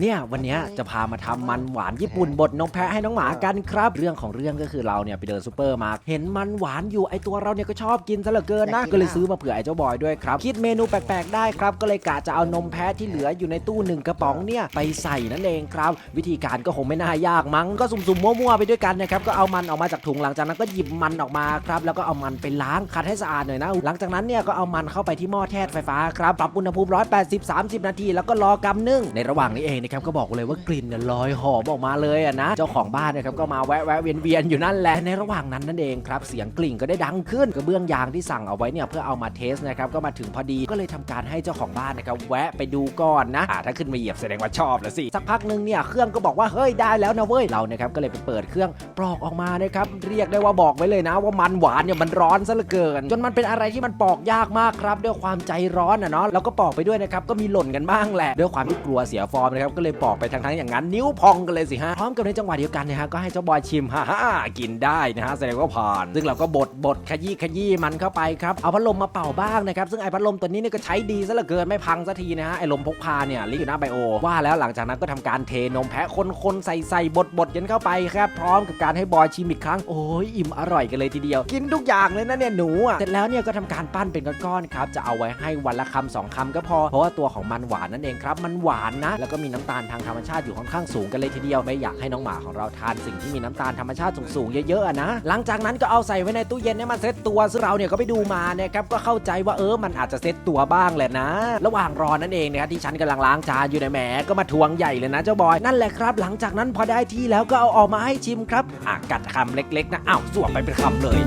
เนี่ยวันเนี้ยจะพามาทำมันหวานญี่ปุ่นบดนมแพะให้น้องหมากันครับ เรื่องของเรื่องก็คือเราเนี่ยไปเดินซูเปอร์มาร์เก็ตเห็นมันหวานอยู่ไอตัวเราเนี่ยก็ชอบกินซะเหลือเกินนะก็เลยซื้อมาเผื่อไอ้เจ้าบอยด้วยครับ คิดเมนูแปลกๆได้ครับ ก็เลยกะจะเอานมแพะที่เหลืออยู่ในตู้หนึ่งกระป๋องเนี่ยไปใส่นั่นเองครับ วิธีการก็คงไม่น่ายากมั้งก็สุ่มๆมั่วๆไปด้วยกันนะครับก็เอามันออกมาจากถุงหลังจากนั้นก็หยิบมันออกมาครับแล้วก็เอามันไปล้างคัดให้สะอาดหน่อยนะหลังจากนั้นเนี่ยก็เอามันเข้าไปที่หม้อแทดไฟฟ้าครับปรับอุณหภูมิ180 30 นาที แล้วก็รอกำนึ่งในระหว่างนี้เองนะครับก็บอกเลยว่ากลิ่นเนี่ยลอยหอมออกมาเลยอะนะ เจ้าของบ้านนะครับก็มาแวะแวะเวียนเวียนๆอยู่นั่นแหละในระหว่างนั้นนั่นเองครับเสียงกลิ่นก็ได้ดังขึ้นกระเบื้องยางที่สั่งเอาไว้เนี่ยเพื่อเอามาเทสนะครับก็มาถึงพอดีก็เลยทำการให้เจ้าของบ้านนะครับแวะไปดูก่อนนะอ่าถ้าขึ้นมาเหยียบแสดงว่าชอบแล้วสิสักพักหนึงเนี่ยเครื่องก็บอกว่าเฮ้ยได้แล้วนะเว้ยเรานะครับก็เลยไปเปิดเครื่องปลอกออกมานะครับเรียกได้ว่าบอกไว้เลยนะ ว่ามันหวานเนี่ยมันร้อนซะเหลือเกิน จนมันเป็นอะไรที่มันปอกยากมากครับด้วยความใจร้อนอะเนาะแล้วก็ปอกไปด้วยนะครับก็มีหล่นกันบ้างแหละด้วยความที่กลัวเสียฟอร์มนะครับก็เลยปอกไปทางๆอย่างนั้น นิ้วพองกันเลยสิฮะพร้อมกับในจังหวะเดียวกันนะฮะก็ให้เจ้าบอยชิมฮ่าฮ่ากินได้นะฮะแสดงว่าผ่าน ซึ่งเราก็บดบดขยี้ขยี้มันเข้าไปครับเอาพัดลมมาเป่าบ้างนะครับซึ่งไอ้พัดลมตัวนี้เนี่ยก็ใช้ดีซะเหลือเกินไม่พังสักทีนะฮะไอ้ลมพกพาเนี่ยลิงอยู่หน้าไบโอว่าแล้วหลังจากนั้นก็ทำการเทนมแพะคนๆใส่ใส่บดบดยันเข้าไปครับพร้อมกับการให้บอยชิมอีกครั้งโอ้ยอิ่มอร่อยกันเลยทีเดียว กินทุกอย่างเลยนะเนี่ยหนูอะเสร็จแล้วเนี่ยก็ทำการปั้นเป็นก้อนๆครับจะเอาไว้ให้วันละคำสองคำก็พอ เพราะว่าตัวของมันหวานนั่นเองครับมันหวานนะแล้วก็มีน้ำตาลทางธรรมชาติอยู่ค่อนข้างสูงกันเลยทีเดียวไม่อยากให้น้องหมาของเราทานสิ่งที่มีน้ำตาลธรรมชาติสูงๆเยอะๆนะหลังจากนั้นก็เอาใส่ไว้ในตู้เย็นให้มันเซตตัวซึ่งเราเนี่ยก็ไปดูมานะครับก็เข้าใจว่าเออมันอาจจะเซตตัวบ้างแหละนะ ระหว่างรอนั่นเองนะครับที่ฉันกำลังล้างจานอยู่ในแหมก็มาทวงใหญ่เลยนะเจ้าบอยนั่นแหละครับ หลังจากนั้นพอได้ที่แล้วก็เอาออกมาให้ชิมครับอะกัดคำเล็กๆนะอ้าวสวมไปเป็นคำเลย